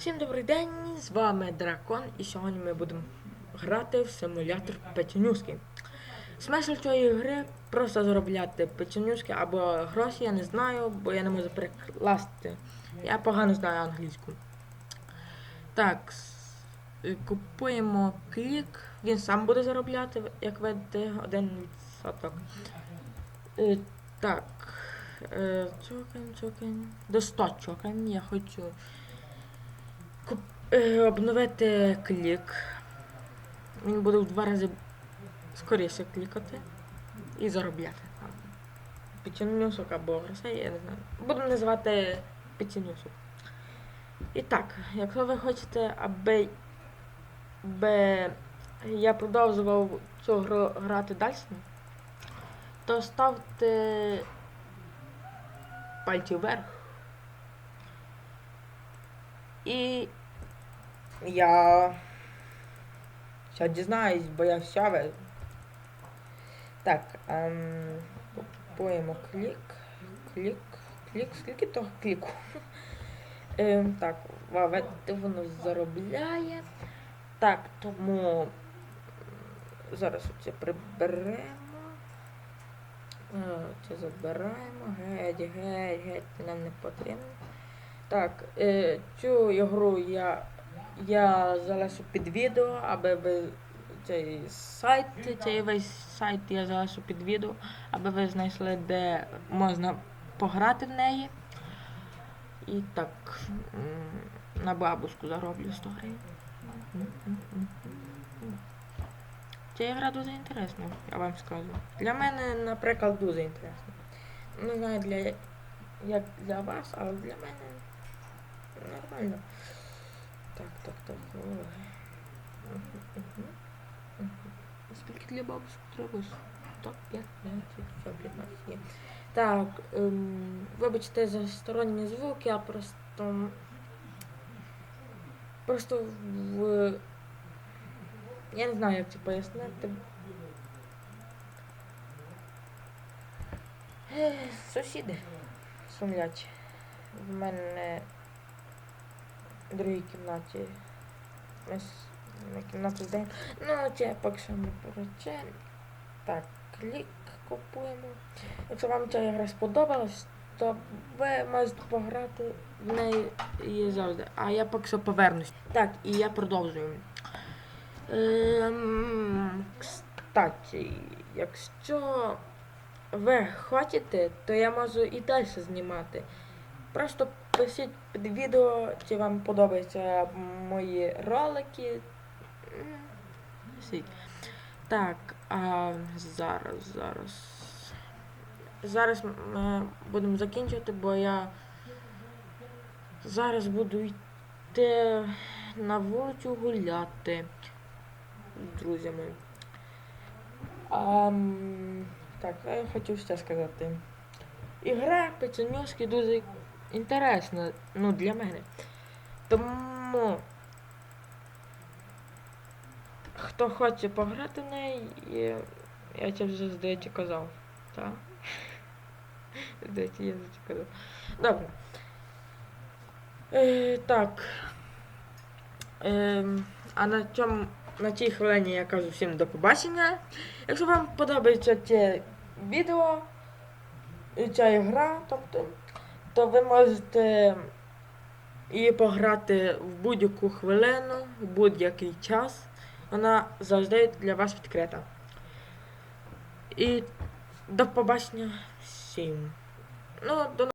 Всім добрий день, з вами Дракон, і сьогодні ми будемо грати в симулятор печенюшки. Смисл цієї гри просто заробляти печенюшки або гроші, я не знаю, бо я не можу перекласти. Я погано знаю англійську. Так, купуємо клік, він сам буде заробляти, як видите, один відсоток. Е, Так, е, чокен, чокен. До 100 чокен я хочу обновити клік. Він буде в два рази скоріше клікати і заробляти. Печенюсок або грошей, я не знаю. Буду називати печенюсок. І так, якщо ви хочете, аби, аби я продовжував цю гру грати далі, то ставте пальці вверх. І я ще дізнаюсь, бо я все ви. Так, ем, купуємо клік, клік, клік, скільки того кліку? Ем, так, вавете воно заробляє. Так, тому зараз оце приберемо. Е, Це забираємо. Геть, геть, геть, нам не потрібно. Так, е, цю ігру я, я залишу під відео, аби ви цей сайт, цей весь сайт я залишу під відео, аби ви знайшли, де можна пограти в неї. І так, на бабушку зароблю 100 гривень. Ця гра дуже інтересна, я вам скажу. Для мене, наприклад, дуже інтересна. Не знаю для як для вас, але для мене нормально. Так, так, так. Скільки для бабушки треба? Так, 15, все, 15 є. Так, ем, вибачте за сторонні звуки, я просто. Просто в. Я не знаю, як це пояснити. Сусіди сумлять. В мене другій кімнаті. Ми на кімнату здаємо. Ну, це поки що не поруче. Так, клік купуємо. Якщо вам ця гра сподобалась, то ви можете пограти в неї завжди. А я поки що повернусь. Так, і я продовжую. Ем, кстати, якщо ви хочете, то я можу і далі знімати. Просто пишіть під відео, чи вам подобаються мої ролики. Так, а зараз, зараз. Зараз ми будемо закінчувати, бо я зараз буду йти на вулицю гуляти з друзями. А, так, я хотів ще сказати. Ігра печенюшки дуже інтересна, ну, для мене. Тому хто хоче пограти в неї, я, це вже здається казав. Так? Здається, я вже казав. Добре. Е, так. Е, а на цьому на цій хвилині я кажу всім до побачення. Якщо вам подобається це відео, ця гра, тобто, то ви можете її пограти в будь-яку хвилину, в будь-який час. Вона завжди для вас відкрита. І до побачення всім. Ну, до